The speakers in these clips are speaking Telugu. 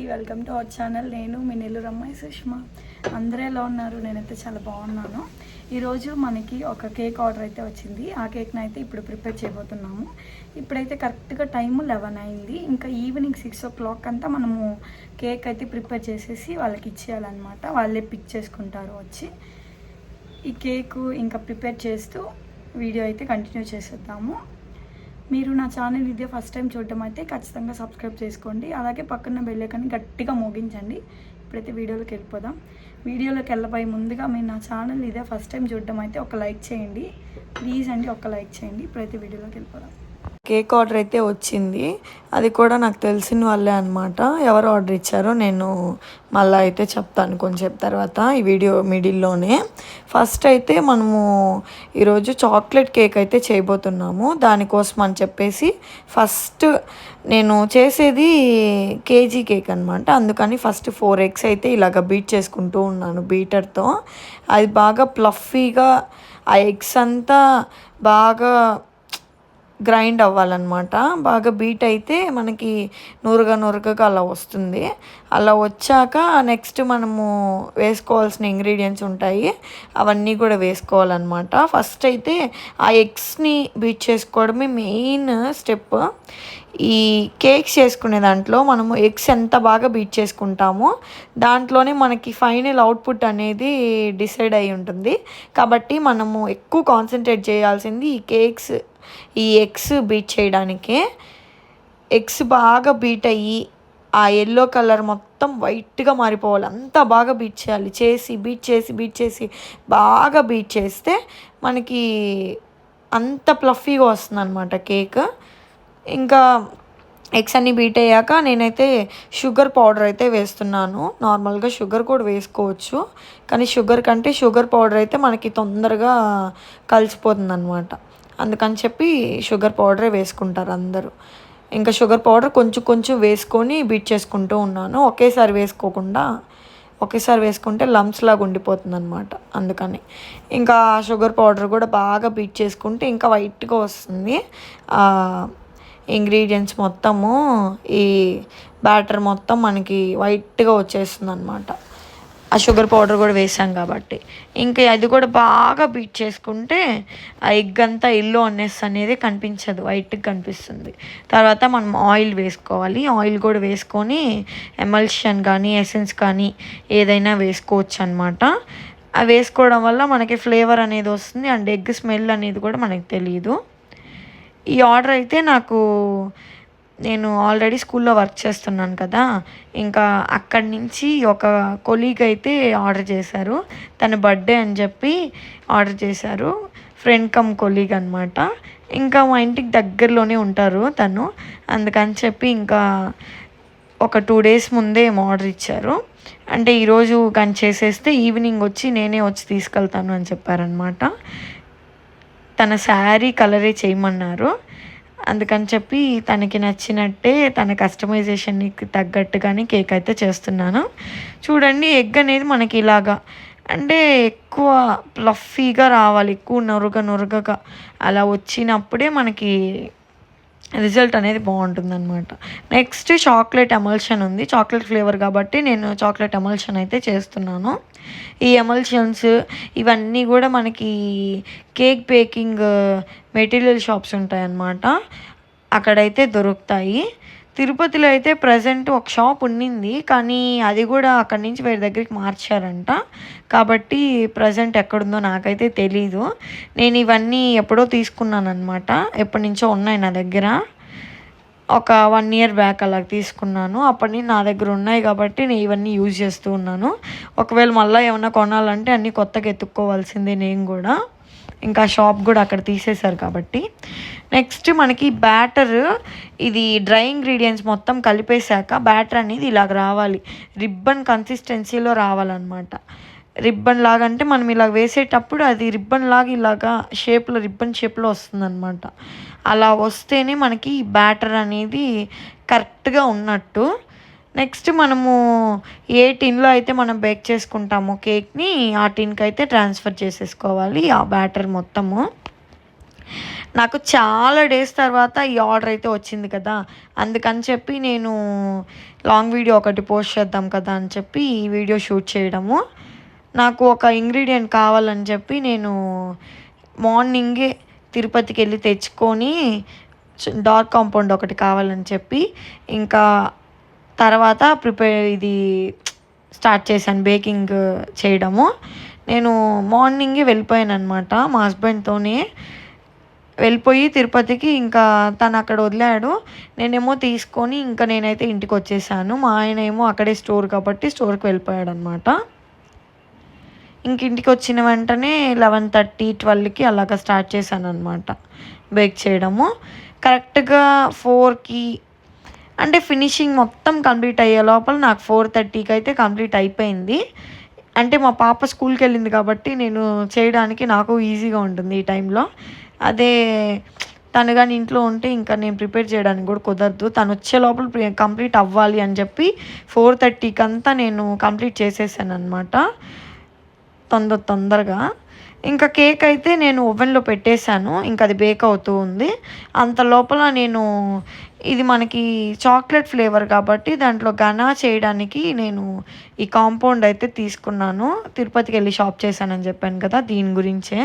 అందరికీ వెల్కమ్ టు అవర్ ఛానల్. నేను మీ నెల్లూరు అమ్మాయి సుష్మా. అందరూ ఎలా ఉన్నారు? నేనైతే చాలా బాగున్నాను. ఈరోజు మనకి ఒక కేక్ ఆర్డర్ అయితే వచ్చింది. ఆ కేక్ని అయితే ఇప్పుడు ప్రిపేర్ చేయబోతున్నాము. ఇప్పుడైతే కరెక్ట్గా టైం లెవెన్ అయింది. ఇంకా ఈవినింగ్ సిక్స్ ఓ క్లాక్ అంతా మనము కేక్ అయితే ప్రిపేర్ చేసేసి వాళ్ళకి ఇచ్చేయాలన్నమాట. వాళ్ళే పిక్ చేసుకుంటారు వచ్చి. ఈ కేకు ఇంకా ప్రిపేర్ చేస్తూ వీడియో అయితే కంటిన్యూ చేసేద్దాము. మీరు నా ఛానల్ ఇదే ఫస్ట్ టైం చూడటం అయితే ఖచ్చితంగా సబ్స్క్రైబ్ చేసుకోండి. అలాగే పక్కన బెల్లైకాన్ని గట్టిగా మోగించండి. ఇప్పుడైతే వీడియోలోకి వెళ్ళిపోదాం. వీడియోలోకి వెళ్ళబోయే ముందుగా మీరు నా ఛానల్ ఇదే ఫస్ట్ టైం చూడటం అయితే ఒక లైక్ చేయండి. ప్లీజ్ అండి ఒక లైక్ చేయండి. ఇప్పుడైతే వీడియోలోకి వెళ్ళిపోదాం. కేక్ ఆర్డర్ అయితే వచ్చింది. అది కూడా నాకు తెలిసిన వాళ్ళే అనమాట ఎవరు ఆర్డర్ ఇచ్చారో నేను మళ్ళీ అయితే చెప్తాను కొంచెం తర్వాత ఈ వీడియో మిడిల్లోనే. ఫస్ట్ అయితే మనము ఈరోజు చాక్లెట్ కేక్ అయితే చేయబోతున్నాము. దానికోసం అని చెప్పేసి ఫస్ట్ నేను చేసేది కేజీ కేక్ అనమాట అందుకని ఫస్ట్ ఫోర్ ఎగ్స్ అయితే ఇలాగ బీట్ చేసుకుంటూ ఉన్నాను బీటర్తో. అది బాగా ప్లఫీగా ఆ ఎగ్స్ అంతా బాగా గ్రైండ్ అవ్వాలన్నమాట. బాగా బీట్ అయితే మనకి నూరుగా నూరుగగా అలా వస్తుంది. అలా వచ్చాక నెక్స్ట్ మనము వేసుకోవాల్సిన ఇంగ్రీడియంట్స్ ఉంటాయి. అవన్నీ కూడా వేసుకోవాలన్నమాట. ఫస్ట్ అయితే ఆ ఎగ్స్ని బీట్ చేసుకోవడమే మెయిన్ స్టెప్. ఈ కేక్స్ చేసుకునే దాంట్లో మనము ఎగ్స్ ఎంత బాగా బీట్ చేసుకుంటామో దాంట్లోనే మనకి ఫైనల్ అవుట్పుట్ అనేది డిసైడ్ అయి ఉంటుంది. కాబట్టి మనము ఎక్కువ కాన్సన్ట్రేట్ చేయాల్సింది ఈ కేక్స్ ఈ ఎగ్స్ బీట్ చేయడానికే. ఎగ్స్ బాగా బీట్ అయ్యి ఆ ఎల్లో కలర్ మొత్తం వైట్గా మారిపోవాలి. అంత బాగా బీట్ చేయాలి. చేసి బీట్ చేసి బీట్ చేసి బాగా బీట్ చేస్తే మనకి అంత ప్లఫీగా వస్తుంది అనమాట కేక్ ఇంకా ఎగ్స్ అన్ని బీట్ అయ్యాక నేనైతే షుగర్ పౌడర్ అయితే వేస్తున్నాను. నార్మల్గా షుగర్ కూడా వేసుకోవచ్చు. కానీ షుగర్ కంటే షుగర్ పౌడర్ అయితే మనకి తొందరగా కలిసిపోతుంది అనమాట అందుకని చెప్పి షుగర్ పౌడరే వేసుకుంటారు అందరూ. ఇంకా షుగర్ పౌడర్ కొంచెం కొంచెం వేసుకొని బీట్ చేసుకుంటూ ఉన్నాను. ఒకేసారి వేసుకోకుండా ఒకేసారి వేసుకుంటే లంప్స్ లాగా ఉండిపోతుంది అనమాట అందుకని. ఇంకా షుగర్ పౌడర్ కూడా బాగా బీట్ చేసుకుంటే ఇంకా వైట్గా వస్తుంది. ఇంగ్రీడియంట్స్ మొత్తము ఈ బ్యాటర్ మొత్తం మనకి వైట్గా వచ్చేస్తుంది అనమాట ఆ షుగర్ పౌడర్ కూడా వేసాం కాబట్టి. ఇంకా అది కూడా బాగా బీట్ చేసుకుంటే ఆ ఎగ్ అంతా ఎల్లో అన్నెస్ అనేది కనిపించదు వైట్గా కనిపిస్తుంది. తర్వాత మనం ఆయిల్ వేసుకోవాలి. ఆయిల్ కూడా వేసుకొని ఎమల్షన్ కానీ ఎసెన్స్ కానీ ఏదైనా వేసుకోవచ్చు అనమాట అవి వేసుకోవడం వల్ల మనకి ఫ్లేవర్ అనేది వస్తుంది అండ్ ఎగ్ స్మెల్ అనేది కూడా మనకి తెలియదు ఈ ఆర్డర్ అయితే నాకు నేను ఆల్రెడీ స్కూల్లో వర్క్ చేస్తున్నాను కదా. ఇంకా అక్కడి నుంచి ఒక కొలీగ్ అయితే ఆర్డర్ చేశారు. తన బర్త్డే అని చెప్పి ఆర్డర్ చేశారు. ఫ్రెండ్ కమ్ కొలీగ్ అనమాట ఇంకా మా ఇంటికి దగ్గరలోనే ఉంటారు తను. అందుకని చెప్పి ఇంకా ఒక టూ డేస్ ముందే ఏమో ఆర్డర్ ఇచ్చారు. అంటే ఈరోజు కానీ చేసేస్తే ఈవినింగ్ వచ్చి నేనే వచ్చి తీసుకెళ్తాను అని చెప్పారనమాట తన శారీ కలరే చేయమన్నారు. అందుకని చెప్పి తనకి నచ్చినట్టే తన కస్టమైజేషన్కి తగ్గట్టుగానే కేక్ అయితే చేస్తున్నాను. చూడండి ఎగ్ అనేది మనకి ఇలాగా అంటే ఎక్కువ ప్లఫీగా రావాలి ఎక్కువ నొరగ నొరగగా అలా వచ్చినప్పుడే మనకి రిజల్ట్ అనేది బాగుంటుంది అనమాట నెక్స్ట్ చాక్లెట్ ఎమల్షన్ ఉంది. చాక్లెట్ ఫ్లేవర్ కాబట్టి నేను చాక్లెట్ ఎమల్షన్ అయితే చేస్తున్నాను. ఈ ఎమల్షన్స్ ఇవన్నీ కూడా మనకి కేక్ బేకింగ్ మెటీరియల్ షాప్స్ ఉంటాయన్నమాట. అక్కడైతే దొరుకుతాయి. తిరుపతిలో అయితే ప్రజెంట్ ఒక షాప్ ఉండింది కానీ అది కూడా అక్కడి నుంచి వేరే దగ్గరికి మార్చారంట. కాబట్టి ప్రజెంట్ ఎక్కడుందో నాకైతే తెలీదు. నేను ఇవన్నీ ఎప్పుడో తీసుకున్నాను ఎప్పటి నుంచో ఉన్నాయి నా దగ్గర. ఒక వన్ ఇయర్ బ్యాక్ అలా తీసుకున్నాను. అప్పటి నుంచి నా దగ్గర ఉన్నాయి కాబట్టి నేను ఇవన్నీ యూజ్ చేస్తూ ఉన్నాను. ఒకవేళ మళ్ళీ ఏమైనా కొనాలంటే అన్నీ కొత్తగా ఎత్తుక్కోవాల్సిందే నేను కూడా. ఇంకా షాప్ కూడా అక్కడ తీసేశారు కాబట్టి. నెక్స్ట్ మనకి బ్యాటర్ ఇది డ్రై ఇంగ్రీడియంట్స్ మొత్తం కలిపేశాక బ్యాటర్ అనేది ఇలాగ రావాలి. రిబ్బన్ కన్సిస్టెన్సీలో రావాలన్నమాట. రిబ్బన్ లాగా అంటే మనం ఇలా వేసేటప్పుడు అది రిబ్బన్ లాగా ఇలాగా షేప్లో రిబ్బన్ షేప్లో వస్తుందన్నమాట. అలా వస్తేనే మనకి బ్యాటర్ అనేది కరెక్ట్గా ఉన్నట్టు నెక్స్ట్ మనము ఏ టిన్లో అయితే మనం బేక్ చేసుకుంటామో కేక్ని ఆ టిన్కి అయితే ట్రాన్స్ఫర్ చేసేసుకోవాలి ఆ బ్యాటర్ మొత్తము. నాకు చాలా డేస్ తర్వాత ఈ ఆర్డర్ అయితే వచ్చింది కదా. అందుకని చెప్పి నేను లాంగ్ వీడియో ఒకటి పోస్ట్ చేద్దాం కదా అని చెప్పి ఈ వీడియో షూట్ చేయడము. నాకు ఒక ఇంగ్రీడియంట్ కావాలని చెప్పి నేను మార్నింగే తిరుపతికి వెళ్ళి తెచ్చుకొని డార్క్ కాంపౌండ్ ఒకటి కావాలని చెప్పి ఇంకా తర్వాత ప్రిపేర్ ఇది స్టార్ట్ చేశాను బేకింగ్ చేయడము. నేను మార్నింగే వెళ్ళిపోయాను అనమాట మా హస్బెండ్తోనే వెళ్ళిపోయి తిరుపతికి ఇంకా తను అక్కడ వదిలాడు. నేనేమో తీసుకొని ఇంకా నేనైతే ఇంటికి వచ్చేసాను. మా ఆయన ఏమో అక్కడే స్టోర్ కాబట్టి స్టోర్కి వెళ్ళిపోయాడు అనమాట ఇంక ఇంటికి వచ్చిన వెంటనే లెవెన్ థర్టీ ట్వెల్వ్కి అలాగ స్టార్ట్ చేశాను అనమాట బేక్ చేయడము. కరెక్ట్గా ఫోర్కి అంటే ఫినిషింగ్ మొత్తం కంప్లీట్ అయ్యే లోపల నాకు ఫోర్ థర్టీకి అయితే కంప్లీట్ అయిపోయింది. అంటే మా పాప స్కూల్కి వెళ్ళింది కాబట్టి నేను చేయడానికి నాకు ఈజీగా ఉంటుంది ఈ టైంలో. అదే తను కానీ ఇంట్లో ఉంటే ఇంకా నేను ప్రిపేర్ చేయడానికి కూడా కుదరదు. తను వచ్చే లోపల కంప్లీట్ అవ్వాలి అని చెప్పి ఫోర్ థర్టీకి అంతా నేను కంప్లీట్ చేసేసాను అనమాట తొందర తొందరగా. ఇంకా కేక్ అయితే నేను ఓవెన్లో పెట్టేశాను. ఇంకా అది బేక్ అవుతూ ఉంది. అంత లోపల నేను ఇది మనకి చాక్లెట్ ఫ్లేవర్ కాబట్టి దాంట్లో గనా చేయడానికి నేను ఈ కాంపౌండ్ అయితే తీసుకున్నాను. తిరుపతికి వెళ్ళి షాప్ చేశానని చెప్పాను కదా దీని గురించే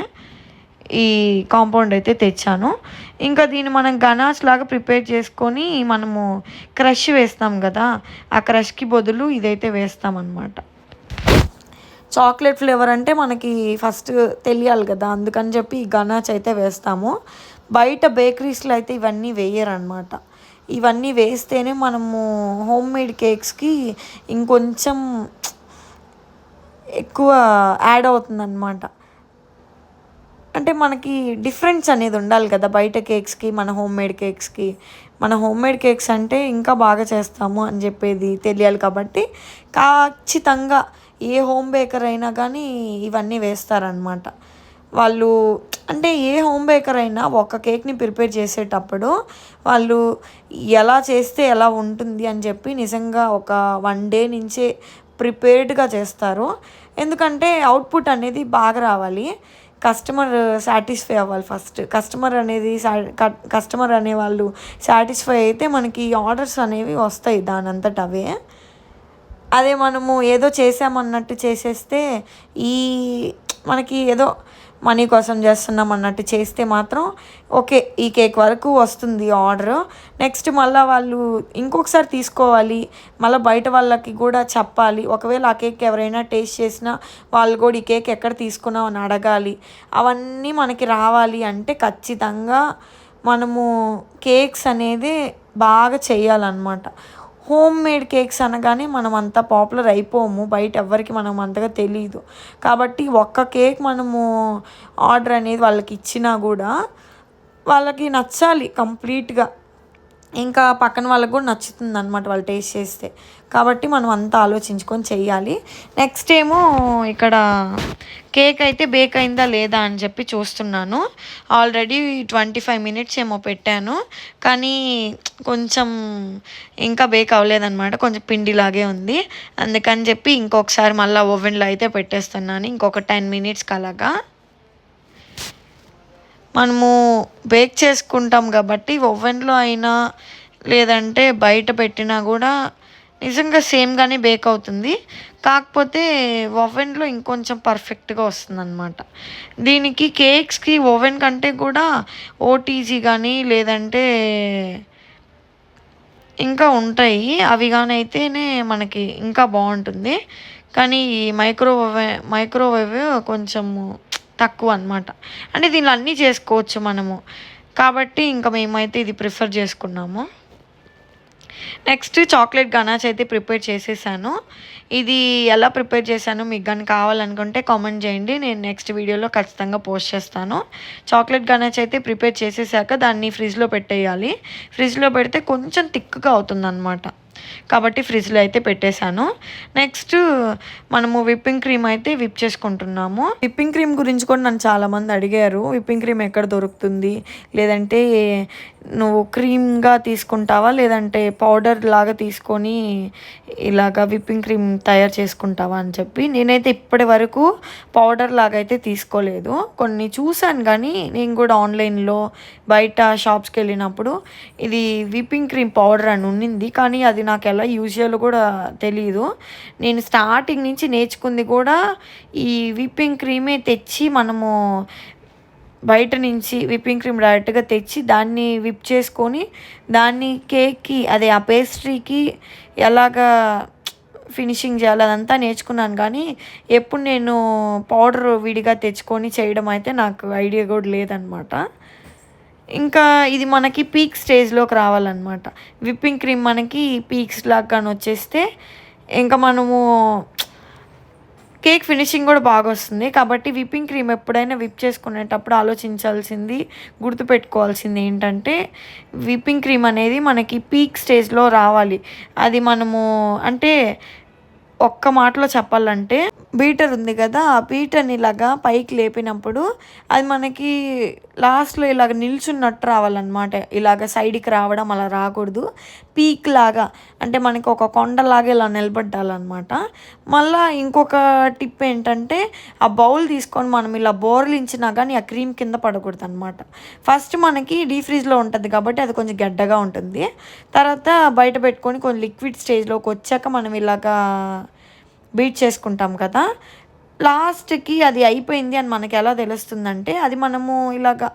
ఈ కాంపౌండ్ అయితే తెచ్చాను. ఇంకా దీన్ని మనం గనాస్ లాగా ప్రిపేర్ చేసుకొని మనము క్రష్ వేస్తాం కదా ఆ క్రష్కి బదులు ఇదైతే వేస్తాం చాక్లెట్ ఫ్లేవర్ అంటే మనకి ఫస్ట్ తెలియాలి కదా అందుకని చెప్పి ఈ గనాచ్ అయితే వేస్తాము. బయట బేకరీస్లో అయితే ఇవన్నీ వేయరనమాట ఇవన్నీ వేస్తేనే మనము హోమ్ మేడ్ కేక్స్కి ఇంకొంచెం ఎక్కువ యాడ్ అవుతుందన్నమాట. అంటే మనకి డిఫరెన్స్ అనేది ఉండాలి కదా బయట కేక్స్కి మన హోమ్ మేడ్ కేక్స్కి. మన హోమ్ మేడ్ కేక్స్ అంటే ఇంకా బాగా చేస్తాము అని చెప్పేది తెలియాలి కాబట్టి ఖచ్చితంగా ఏ హోమ్ బేకర్ అయినా కానీ ఇవన్నీ వేస్తారనమాట వాళ్ళు అంటే ఏ హోమ్ బేకర్ అయినా ఒక కేక్ని ప్రిపేర్ చేసేటప్పుడు వాళ్ళు ఎలా చేస్తే ఎలా ఉంటుంది అని చెప్పి నిజంగా ఒక వన్ డే నుంచే ప్రిపేర్డ్గా చేస్తారు. ఎందుకంటే అవుట్పుట్ అనేది బాగా రావాలి. కస్టమర్ సాటిస్ఫై అవ్వాలి ఫస్ట్. కస్టమర్ అనేది కస్టమర్ అనేవాళ్ళు సాటిస్ఫై అయితే మనకి ఆర్డర్స్ అనేవి వస్తాయి దానంతట అవే. అదే మనము ఏదో చేసామన్నట్టు చేసేస్తే ఈ మనకి ఏదో మనీ కోసం చేస్తున్నాం అన్నట్టు చేస్తే మాత్రం ఓకే ఈ కేక్ వరకు వస్తుంది ఆర్డర్. నెక్స్ట్ మళ్ళీ వాళ్ళు ఇంకొకసారి తీసుకోవాలి. మళ్ళీ బయట వాళ్ళకి కూడా చెప్పాలి. ఒకవేళ ఆ కేక్ ఎవరైనా టేస్ట్ చేసినా వాళ్ళు కూడా ఈ కేక్ ఎక్కడ తీసుకున్నావు అని అడగాలి. అవన్నీ మనకి రావాలి అంటే ఖచ్చితంగా మనము కేక్స్ అనేది బాగా చేయాలన్నమాట. హోమ్ మేడ్ కేక్స్ అనగానే మనం అంత పాపులర్ అయిపోము. బయట ఎవరికి మనం అంతగా తెలియదు కాబట్టి ఒక్క కేక్ మనము ఆర్డర్ అనేది వాళ్ళకి ఇచ్చినా కూడా వాళ్ళకి నచ్చాలి కంప్లీట్గా. ఇంకా పక్కన వాళ్ళకి కూడా నచ్చుతుంది అనమాట వాళ్ళు టేస్ట్ చేస్తే. కాబట్టి మనం అంతా ఆలోచించుకొని చెయ్యాలి. నెక్స్ట్ ఏమో ఇక్కడ కేక్ అయితే బేక్ అయిందా లేదా అని చెప్పి చూస్తున్నాను. ఆల్రెడీ ట్వంటీ ఫైవ్ మినిట్స్ ఏమో పెట్టాను. కానీ కొంచెం ఇంకా బేక్ అవ్వలేదన్నమాట. కొంచెం పిండిలాగే ఉంది. అందుకని చెప్పి ఇంకొకసారి మళ్ళీ ఓవెన్లో అయితే పెట్టేస్తున్నాను. ఇంకొక టెన్ మినిట్స్కి అలాగా మనము బేక్ చేసుకుంటాం కాబట్టి ఓవెన్లో అయినా లేదంటే బయట పెట్టినా కూడా నిజంగా సేమ్గానే బేక్ అవుతుంది. కాకపోతే ఓవెన్లో ఇంకొంచెం పర్ఫెక్ట్గా వస్తుంది అనమాట దీనికి కేక్స్కి ఓవెన్ కంటే కూడా ఓటీజీ కానీ లేదంటే ఇంకా ఉంటాయి. అవి కానీ అయితేనే మనకి ఇంకా బాగుంటుంది. కానీ ఈ మైక్రోవేవ్ మైక్రోవేవ్ కొంచెము తక్కువ అనమాట అంటే దీనిలో అన్నీ చేసుకోవచ్చు మనము. కాబట్టి ఇంకా మేమైతే ఇది ప్రిఫర్ చేసుకున్నాము. నెక్స్ట్ చాక్లెట్ గనాచ్ అయితే ప్రిపేర్ చేసేసాను. ఇది ఎలా ప్రిపేర్ చేశాను మీకు కానీ కావాలనుకుంటే కామెంట్ చేయండి. నేను నెక్స్ట్ వీడియోలో ఖచ్చితంగా పోస్ట్ చేస్తాను. చాక్లెట్ గనాచ్ అయితే ప్రిపేర్ చేసేసాక దాన్ని ఫ్రిడ్జ్లో పెట్టేయాలి. ఫ్రిడ్జ్లో పెడితే కొంచెం థిక్గా అవుతుందన్నమాట. కాబట్టి ఫ్రిడ్జ్లో అయితే పెట్టేశాను. నెక్స్ట్ మనము విప్పింగ్ క్రీమ్ అయితే విప్ చేసుకుంటున్నాము. విప్పింగ్ క్రీమ్ గురించి కూడా నన్ను చాలామంది అడిగారు. విప్పింగ్ క్రీమ్ ఎక్కడ దొరుకుతుంది? లేదంటే నువ్వు క్రీమ్గా తీసుకుంటావా? లేదంటే పౌడర్ లాగా తీసుకొని ఇలాగా విప్పింగ్ క్రీమ్ తయారు చేసుకుంటావా అని చెప్పి నేనైతే ఇప్పటి వరకు పౌడర్ లాగా అయితే తీసుకోలేదు. కొన్ని చూశాను కానీ నేను కూడా ఆన్లైన్లో బయట షాప్స్కి వెళ్ళినప్పుడు ఇది విప్పింగ్ క్రీమ్ పౌడర్ అని ఉండింది కానీ అది నాకు ఎలా యూజ్ చేయాలో కూడా తెలియదు నేను స్టార్టింగ్ నుంచి నేర్చుకుంది కూడా ఈ విప్పింగ్ క్రీమే తెచ్చి మనము బయట నుంచి విప్పింగ్ క్రీమ్ డైరెక్ట్గా తెచ్చి దాన్ని విప్ చేసుకొని దాన్ని కేక్కి అదే ఆ పేస్ట్రీకి ఎలాగా ఫినిషింగ్ చేయాలి అదంతా నేర్చుకున్నాను. కానీ ఎప్పుడు నేను పౌడర్ విడిగా తెచ్చుకొని చేయడం అయితే నాకు ఐడియా కూడా లేదనమాట. ఇంకా ఇది మనకి పీక్ స్టేజ్లోకి రావాలన్నమాట విప్పింగ్ క్రీమ్ మనకి పీక్స్ లాగా వచ్చేస్తే ఇంకా మనము కేక్ ఫినిషింగ్ కూడా బాగా వస్తుంది. కాబట్టి విప్పింగ్ క్రీమ్ ఎప్పుడైనా విప్ చేసుకునేటప్పుడు ఆలోచించాల్సింది గుర్తుపెట్టుకోవాల్సింది ఏంటంటే విప్పింగ్ క్రీమ్ అనేది మనకి పీక్ స్టేజ్లో రావాలి. అది మనము అంటే ఒక్క మాటలో చెప్పాలంటే బీటర్ ఉంది కదా ఆ బీటర్ని ఇలాగా పైకి లేపినప్పుడు అది మనకి లాస్ట్లో ఇలాగ నిల్చున్నట్టు రావాలన్నమాట. ఇలాగ సైడ్కి రావడం అలా రాకూడదు. పీక్ లాగా అంటే మనకి ఒక కొండలాగా ఇలా నిలబడ్డాలన్నమాట. మళ్ళీ ఇంకొక టిప్ ఏంటంటే ఆ బౌల్ తీసుకొని మనం ఇలా బోర్లించినా కానీ ఆ క్రీమ్ కింద పడకూడదు అనమాట ఫస్ట్ మనకి డీ ఫ్రిజ్లో ఉంటుంది కాబట్టి అది కొంచెం గడ్డగా ఉంటుంది. తర్వాత బయట పెట్టుకొని కొంచెం లిక్విడ్ స్టేజ్లోకి వచ్చాక మనం ఇలాగా బీట్ చేసుకుంటాం కదా లాస్ట్కి అది అయిపోయింది అని మనకి ఎలా తెలుస్తుందంటే అది మనము ఇలాగ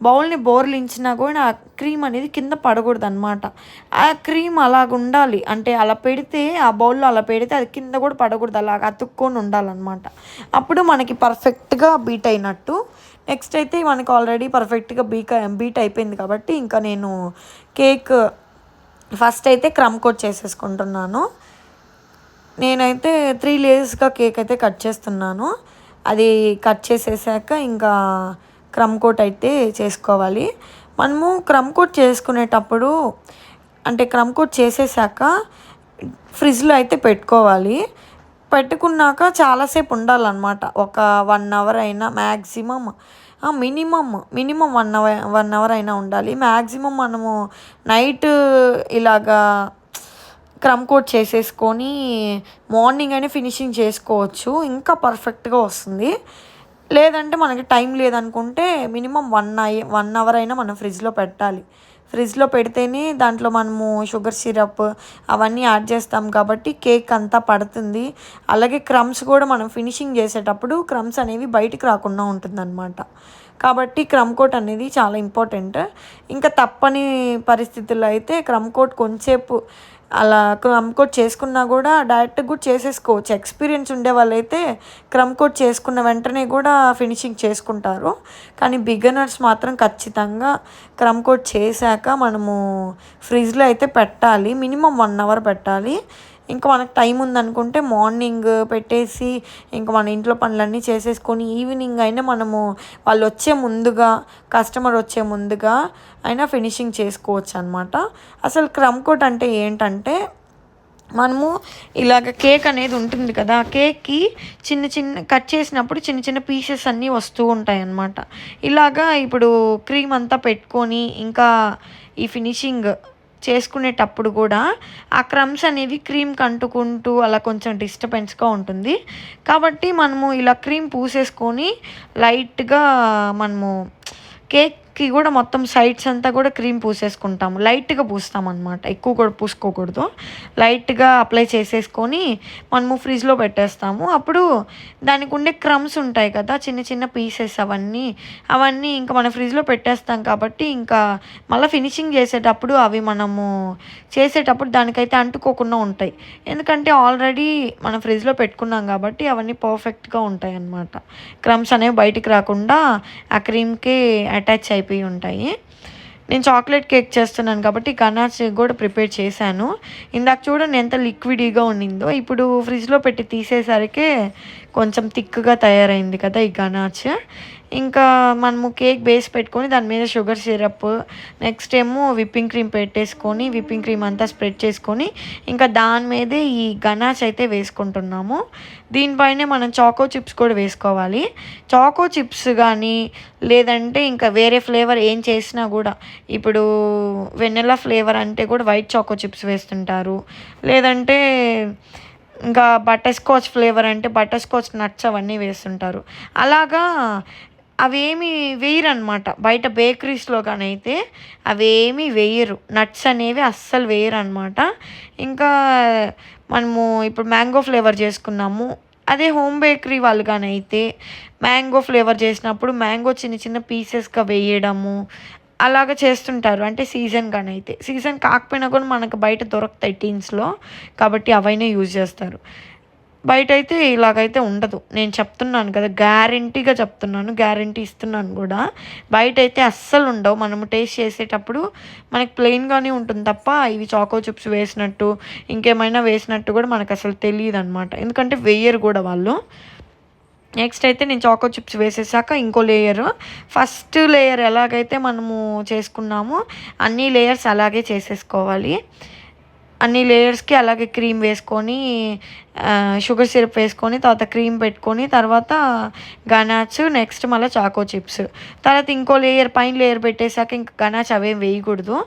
బౌల్ని బోర్లించినా కూడా ఆ క్రీమ్ అనేది కింద పడకూడదు అనమాట ఆ క్రీమ్ అలాగ ఉండాలి అంటే అలా పెడితే ఆ బౌల్లో అలా పెడితే అది కింద కూడా పడకూడదు. అలాగ అతుక్కొని ఉండాలన్నమాట. అప్పుడు మనకి పర్ఫెక్ట్గా బీట్ అయినట్టు. నెక్స్ట్ అయితే మనకి ఆల్రెడీ పర్ఫెక్ట్గా బీక బీట్ అయిపోయింది కాబట్టి ఇంకా నేను కేక్ ఫస్ట్ అయితే క్రమ్ కోట్ చేసేసుకుంటున్నాను. నేనైతే త్రీ లేయర్స్గా కేక్ అయితే కట్ చేస్తున్నాను. అది కట్ చేసేసాక ఇంకా క్రమ్ కోట్ అయితే చేసుకోవాలి. మనము క్రమ్ కోట్ చేసుకునేటప్పుడు అంటే క్రమ్ కోట్ చేసేసాక ఫ్రిడ్జ్లో అయితే పెట్టుకోవాలి. పెట్టుకున్నాక చాలాసేపు ఉండాలన్నమాట. ఒక వన్ అవర్ అయినా maximum minimum minimum one hour one hour అయినా ఉండాలి. మ్యాక్సిమం మనము నైట్ ఇలాగా క్రమ్ కోట్ చేసేసుకొని మార్నింగ్ అయినా ఫినిషింగ్ చేసుకోవచ్చు. ఇంకా పర్ఫెక్ట్గా వస్తుంది. లేదంటే మనకి టైం లేదనుకుంటే minimum one I one hour అయినా మనం ఫ్రిడ్జ్లో పెట్టాలి. ఫ్రిడ్జ్లో పెడితేనే దాంట్లో మనము షుగర్ సిరప్ అవన్నీ యాడ్ చేస్తాం కాబట్టి కేక్ అంతా పడుతుంది. అలాగే క్రమ్స్ కూడా మనం ఫినిషింగ్ చేసేటప్పుడు క్రమ్స్ అనేవి బయటికి రాకుండా ఉంటుందన్నమాట. కాబట్టి క్రమ్ కోట్ అనేది చాలా ఇంపార్టెంట్. ఇంకా తప్పని పరిస్థితుల్లో అయితే క్రమ్ కోట్ కొంచెంసేపు అలా క్రమ్ కోట్ చేసుకున్నా కూడా డైరెక్ట్గా కూడా చేసేసుకోవచ్చు. ఎక్స్పీరియన్స్ ఉండే వాళ్ళైతే క్రమ్ కోట్ చేసుకున్న వెంటనే కూడా ఫినిషింగ్ చేసుకుంటారు. కానీ బిగినర్స్ మాత్రం ఖచ్చితంగా క్రమ్ కోట్ చేశాక మనము ఫ్రిడ్జ్లో అయితే పెట్టాలి. మినిమం వన్ అవర్ పెట్టాలి. ఇంకా మనకు టైం ఉందనుకుంటే మార్నింగ్ పెట్టేసి ఇంకా మన ఇంట్లో పనులన్నీ చేసేసుకొని ఈవినింగ్ అయినా మనము వాళ్ళు వచ్చే ముందుగా కస్టమర్ వచ్చే ముందుగా అయినా ఫినిషింగ్ చేసుకోవచ్చు అనమాట అసలు క్రమ్ కోట్ అంటే ఏంటంటే మనము ఇలాగ కేక్ అనేది ఉంటుంది కదా ఆ కేక్కి చిన్న చిన్న కట్ చేసినప్పుడు చిన్న చిన్న పీసెస్ అన్నీ వస్తూ ఉంటాయి అన్నమాట. ఇలాగా ఇప్పుడు క్రీమ్ అంతా పెట్టుకొని ఇంకా ఈ ఫినిషింగ్ చేసుకునేటప్పుడు కూడా ఆ క్రమ్స్ అనేవి క్రీమ్కి అంటుకుంటూ అలా కొంచెం డిస్టర్బెన్స్గా ఉంటుంది. కాబట్టి మనము ఇలా క్రీమ్ పూసేసుకొని లైట్గా మనము కేక్ కి కూడా మొత్తం సైడ్స్ అంతా కూడా క్రీమ్ పూసేసుకుంటాము. లైట్గా పూస్తాం అనమాట ఎక్కువ కూడా పూసుకోకూడదు. లైట్గా అప్లై చేసేసుకొని మనము ఫ్రిడ్జ్లో పెట్టేస్తాము. అప్పుడు దానికి ఉండే క్రమ్స్ ఉంటాయి కదా చిన్న చిన్న పీసెస్ అవన్నీ అవన్నీ ఇంకా మన ఫ్రిడ్జ్లో పెట్టేస్తాం కాబట్టి ఇంకా మళ్ళీ ఫినిషింగ్ చేసేటప్పుడు అవి మనము చేసేటప్పుడు దానికైతే అంటుకోకుండా ఉంటాయి. ఎందుకంటే ఆల్రెడీ మనం ఫ్రిడ్జ్లో పెట్టుకున్నాం కాబట్టి అవన్నీ పర్ఫెక్ట్గా ఉంటాయి అన్నమాట క్రమ్స్ అనేవి బయటికి రాకుండా ఆ క్రీమ్కి అటాచ్ అయిపోయి ఉంటాయి. నేను చాక్లెట్ కేక్ చేస్తున్నాను కాబట్టి గనాచ్ కూడా ప్రిపేర్ చేశాను. ఇందాక చూడండి ఎంత లిక్విడీగా ఉండిందో. ఇప్పుడు ఫ్రిడ్జ్లో పెట్టి తీసేసరికి కొంచెం థిక్గా తయారైంది కదా ఈ గనాచ్ ఇంకా మనము కేక్ బేస్ పెట్టుకొని దాని మీద షుగర్ సిరప్ నెక్స్ట్ ఏమో విప్పింగ్ క్రీమ్ పెట్టేసుకొని విప్పింగ్ క్రీమ్ అంతా స్ప్రెడ్ చేసుకొని ఇంకా దాని మీదే ఈ గనాచ్ అయితే వేసుకుంటున్నాము. దీనిపైనే మనం చాకో చిప్స్ కూడా వేసుకోవాలి. చాకో చిప్స్ కానీ లేదంటే ఇంకా వేరే ఫ్లేవర్ ఏం చేసినా కూడా ఇప్పుడు వెన్నెలా ఫ్లేవర్ అంటే కూడా వైట్ చాకో చిప్స్ వేస్తుంటారు. లేదంటే ఇంకా బటర్ స్కాచ్ ఫ్లేవర్ అంటే బటర్ స్కాచ్ నట్స్ అవన్నీ వేస్తుంటారు. అలాగా అవేమి వేయరనమాట బయట బేకరీస్లో కానీ అయితే అవేమి వేయరు. నట్స్ అనేవి అస్సలు వేయరు అనమాట ఇంకా మనము ఇప్పుడు మ్యాంగో ఫ్లేవర్ చేసుకున్నాము. అదే హోమ్ బేకరీ వాళ్ళు కానీ అయితే మ్యాంగో ఫ్లేవర్ చేసినప్పుడు మ్యాంగో చిన్న చిన్న పీసెస్గా వేయడము అలాగ చేస్తుంటారు. అంటే సీజన్ కానీ అయితే సీజన్ కాకపోయినా కూడా మనకు బయట దొరుకుతాయి టీన్స్లో కాబట్టి అవైనా యూజ్ చేస్తారు. బయట అయితే ఇలాగైతే ఉండదు. నేను చెప్తున్నాను కదా గ్యారంటీగా చెప్తున్నాను గ్యారంటీ ఇస్తున్నాను కూడా. బయట అయితే అస్సలు ఉండవు. మనము టేస్ట్ చేసేటప్పుడు మనకి ప్లెయిన్గానే ఉంటుంది తప్ప ఇవి చాకో చిప్స్ వేసినట్టు ఇంకేమైనా వేసినట్టు కూడా మనకు అసలు తెలియదు అనమాట ఎందుకంటే వేయరు కూడా వాళ్ళు. నెక్స్ట్ అయితే నేను చాకో చిప్స్ వేసేసాక ఇంకో లేయర్ ఫస్ట్ లేయర్ ఎలాగైతే మనము చేసుకున్నామో అన్ని లేయర్స్ అలాగే చేసేసుకోవాలి. అన్ని లేయర్స్కి అలాగే క్రీమ్ వేసుకొని షుగర్ సిరప్ వేసుకొని తర్వాత క్రీమ్ పెట్టుకొని తర్వాత గనాచ్ నెక్స్ట్ మళ్ళీ చాకో చిప్స్ తర్వాత ఇంకో లేయర్ పైన లేయర్ పెట్టేశాక ఇంకా గనాచ్ అవేం వేయకూడదు.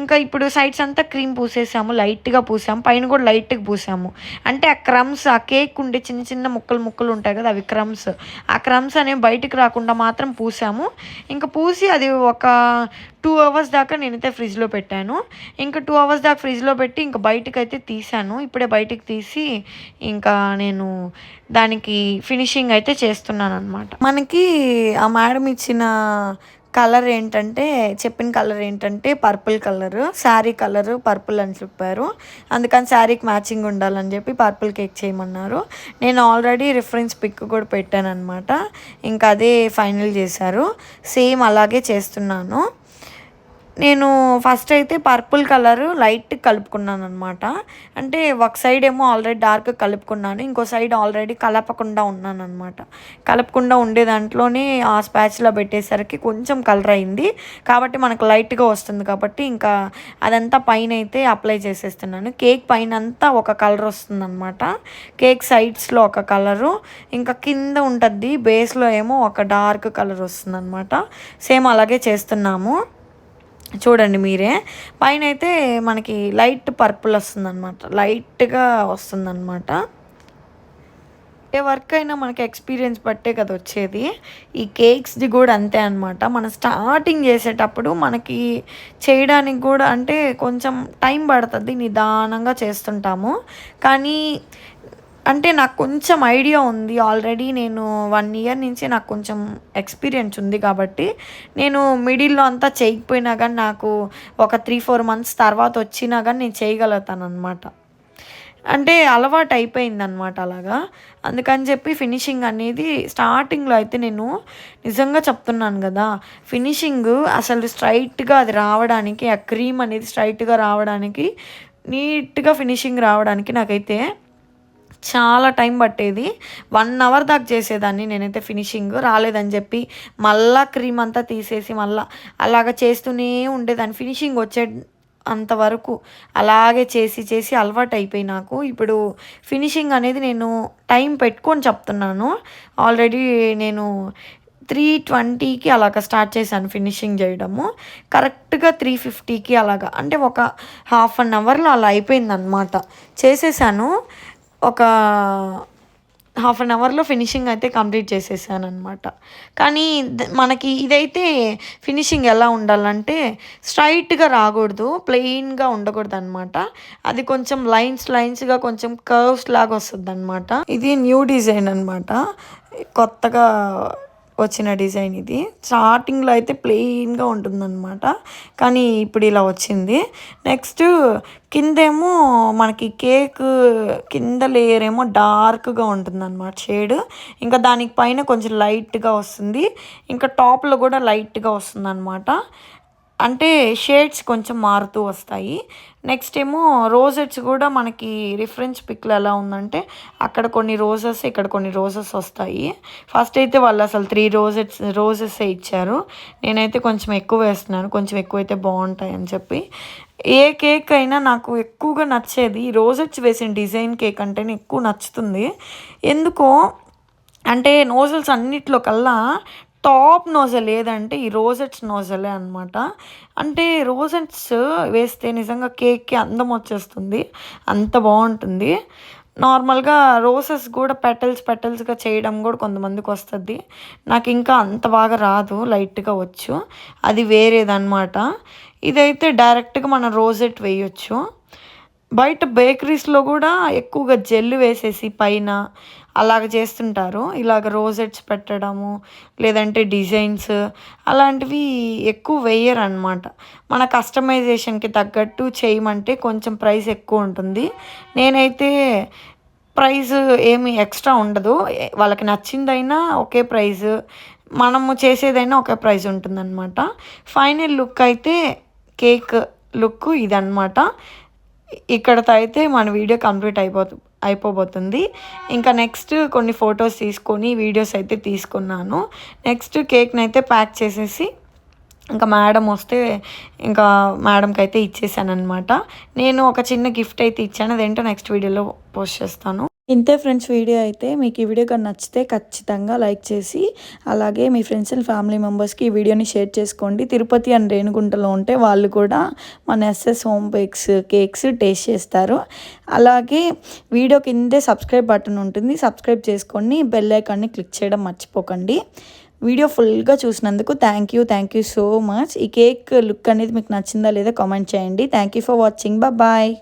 ఇంకా ఇప్పుడు సైడ్స్ అంతా క్రీమ్ పూసేసాము లైట్గా పూసాము పైన కూడా లైట్గా పూసాము. అంటే ఆ క్రమ్స్ ఆ కేక్ ఉండే చిన్న చిన్న ముక్కలు ముక్కలు ఉంటాయి కదా అవి క్రమ్స్ ఆ క్రమ్స్ అనేవి బయటకు రాకుండా మాత్రం పూసాము. ఇంకా పూసి అది ఒక టూ అవర్స్ దాకా నేనైతే ఫ్రిడ్జ్లో పెట్టాను. ఇంకా టూ అవర్స్ దాకా ఫ్రిడ్జ్లో పెట్టి ఇంకా బయటకు అయితే తీసాను. ఇప్పుడే బయటికి తీసి ఇంకా నేను దానికి ఫినిషింగ్ అయితే చేస్తున్నాను అనమాట మనకి ఆ మేడం ఇచ్చిన కలర్ ఏంటంటే చెప్పిన కలర్ ఏంటంటే purple colour. Sari colour purple అని చెప్పారు. అందుకని శారీకి మ్యాచింగ్ ఉండాలని చెప్పి పర్పుల్ కేక్ చేయమన్నారు. నేను ఆల్రెడీ రిఫరెన్స్ పిక్ కూడా పెట్టాను అనమాట ఇంకా అదే ఫైనల్ చేశారు. సేమ్ అలాగే చేస్తున్నాను. నేను ఫస్ట్ అయితే పర్పుల్ కలర్ లైట్ కలుపుకున్నాను అనమాట అంటే ఒక సైడ్ ఏమో ఆల్రెడీ డార్క్ కలుపుకున్నాను ఇంకో సైడ్ ఆల్రెడీ కలపకుండా ఉన్నాను అనమాట కలపకుండా ఉండే దాంట్లోనే ఆ స్పాచ్లో పెట్టేసరికి కొంచెం కలర్ అయింది. కాబట్టి మనకు లైట్గా వస్తుంది కాబట్టి ఇంకా అదంతా పైన అయితే అప్లై చేసేస్తున్నాను. కేక్ పైన అంతా ఒక కలర్ వస్తుంది అనమాట కేక్ సైడ్స్లో ఒక కలరు ఇంకా కింద ఉంటుంది బేస్లో ఏమో ఒక డార్క్ కలర్ వస్తుంది అనమాట సేమ్ అలాగే చేస్తున్నాము. చూడండి మీరే. పైన అయితే మనకి లైట్ పర్పుల్ వస్తుందన్నమాట. లైట్గా వస్తుందన్నమాట. ఏ వర్క్ అయినా మనకి ఎక్స్పీరియన్స్ బట్టే కదా వచ్చేది. ఈ కేక్స్ది కూడా అంతే అనమాట మనం స్టార్టింగ్ చేసేటప్పుడు మనకి చేయడానికి కూడా అంటే కొంచెం టైం పడుతుంది. నిదానంగా చేస్తుంటాము. కానీ అంటే నాకు కొంచెం ఐడియా ఉంది. ఆల్రెడీ నేను వన్ ఇయర్ నుంచి నాకు కొంచెం ఎక్స్పీరియన్స్ ఉంది కాబట్టి నేను మిడిల్లో అంతా చేయకపోయినా కానీ నాకు ఒక త్రీ ఫోర్ మంత్స్ తర్వాత వచ్చినా కానీ నేను చేయగలుగుతాను అనమాట అంటే అలవాటు అయిపోయింది అనమాట అలాగా. అందుకని చెప్పి ఫినిషింగ్ అనేది స్టార్టింగ్లో అయితే నేను నిజంగా చెప్తున్నాను కదా ఫినిషింగ్ అసలు స్ట్రైట్గా అది రావడానికి ఆ క్రీమ్ అనేది స్ట్రైట్గా రావడానికి నీట్గా ఫినిషింగ్ రావడానికి నాకైతే చాలా టైం పట్టేది. వన్ అవర్ దాకా చేసేదాన్ని. నేనైతే ఫినిషింగ్ రాలేదని చెప్పి మళ్ళా క్రీమ్ అంతా తీసేసి మళ్ళా అలాగ చేస్తూనే ఉండేదాన్ని. ఫినిషింగ్ వచ్చే అంతవరకు అలాగే చేసి చేసి అలవాటు అయిపోయి నాకు. ఇప్పుడు ఫినిషింగ్ అనేది నేను టైం పెట్టుకొని చెప్తున్నాను. ఆల్రెడీ నేను త్రీ ట్వంటీకి అలాగ స్టార్ట్ చేశాను ఫినిషింగ్ చేయడము. కరెక్ట్గా త్రీ ఫిఫ్టీకి అలాగా. అంటే ఒక హాఫ్ అన్ అవర్లో అలా అయిపోయింది అనమాట చేసేసాను. ఒక హాఫ్ అన్ అవర్లో ఫినిషింగ్ అయితే కంప్లీట్ చేసేసాను అనమాట కానీ ద- మనకి ఇదైతే ఫినిషింగ్ ఎలా ఉండాలంటే స్ట్రైట్గా రాకూడదు ప్లెయిన్గా ఉండకూడదు అనమాట అది కొంచెం లైన్స్ లైన్స్గా కొంచెం కర్వ్స్ లాగా వస్తుంది అనమాట ఇది న్యూ డిజైన్ అనమాట కొత్తగా వచ్చిన డిజైన్ ఇది. స్టార్టింగ్లో అయితే ప్లెయిన్గా ఉంటుందన్నమాట. కానీ ఇప్పుడు ఇలా వచ్చింది. నెక్స్ట్ కిందేమో మనకి కేక్ కింద లేయర్ ఏమో డార్క్గా ఉంటుందన్నమాట షేడ్ ఇంకా దానికి పైన కొంచెం లైట్గా వస్తుంది. ఇంకా టాప్లో కూడా లైట్గా వస్తుంది అనమాట అంటే షేడ్స్ కొంచెం మారుతూ వస్తాయి. నెక్స్ట్ ఏమో రోజెట్స్ కూడా మనకి రిఫరెన్స్ పిక్లో ఎలా ఉందంటే అక్కడ కొన్ని రోజెస్ ఇక్కడ కొన్ని రోజెస్ వస్తాయి. ఫస్ట్ అయితే వాళ్ళు అసలు త్రీ రోజెట్స్ రోజెసే ఇచ్చారు. నేనైతే కొంచెం ఎక్కువ వేస్తున్నాను కొంచెం ఎక్కువ అయితే బాగుంటాయి అని చెప్పి. ఏ కేక్ అయినా నాకు ఎక్కువగా నచ్చేది రోజెట్స్ వేసిన డిజైన్ కేక్ అంటేనే ఎక్కువ నచ్చుతుంది. ఎందుకో అంటే నోజల్స్ అన్నిట్లో కల్లా టాప్ నోజల్ ఏదంటే ఈ రోజెట్స్ నోజలే అనమాట అంటే రోజెట్స్ వేస్తే నిజంగా కేక్కి అందం వచ్చేస్తుంది. అంత బాగుంటుంది. నార్మల్గా రోసెస్ కూడా పెటల్స్ పెటల్స్గా చేయడం కూడా కొంతమందికి వస్తుంది. నాకు ఇంకా అంత బాగా రాదు లైట్గా వచ్చు. అది వేరేదన్నమాట. ఇదైతే డైరెక్ట్గా మనం రోజెట్ వేయొచ్చు. బయట బేకరీస్లో కూడా ఎక్కువగా జెల్ వేసేసి పైన అలాగ చేస్తుంటారు. ఇలాగ రోజెట్స్ పెట్టడము లేదంటే డిజైన్స్ అలాంటివి ఎక్కువ వేయరు అనమాట మన కస్టమైజేషన్కి తగ్గట్టు చేయమంటే కొంచెం ప్రైస్ ఎక్కువ ఉంటుంది. నేనైతే ప్రైస్ ఏమి ఎక్స్ట్రా ఉండదు. వాళ్ళకి నచ్చిందైనా ఒకే ప్రైస్ మనము చేసేదైనా ఒకే ప్రైస్ ఉంటుందన్నమాట. ఫైనల్ లుక్ అయితే కేక్ లుక్ ఇదన్నమాట. ఇక్కడతో అయితే మన వీడియో కంప్లీట్ అయిపోతుంది అయిపోబోతుంది. ఇంకా నెక్స్ట్ కొన్ని ఫొటోస్ తీసుకొని వీడియోస్ అయితే తీసుకున్నాను. నెక్స్ట్ కేక్ని అయితే ప్యాక్ చేసేసి ఇంకా మేడం వస్తే ఇంకా మేడంకి అయితే ఇచ్చేసాను అనమాట నేను ఒక చిన్న గిఫ్ట్ అయితే ఇచ్చాను అదేంటో నెక్స్ట్ వీడియోలో పోస్ట్ చేస్తాను. ఇంతే ఫ్రెండ్స్ వీడియో అయితే. మీకు ఈ వీడియో కానీ నచ్చితే ఖచ్చితంగా లైక్ చేసి అలాగే మీ ఫ్రెండ్స్ అండ్ ఫ్యామిలీ మెంబర్స్కి ఈ వీడియోని షేర్ చేసుకోండి. తిరుపతి అండ్ రేణుగుంటలో ఉంటే వాళ్ళు కూడా మన SS home bakes cakes taste చేస్తారు. అలాగే వీడియో కిందే సబ్స్క్రైబ్ బటన్ ఉంటుంది. సబ్స్క్రైబ్ చేసుకొని బెల్ ఐకాన్ని క్లిక్ చేయడం మర్చిపోకండి. వీడియో ఫుల్గా చూసినందుకు thank you thank you so much ఈ కేక్ లుక్ అనేది మీకు నచ్చిందా లేదా కామెంట్ చేయండి. Thank you for watching bye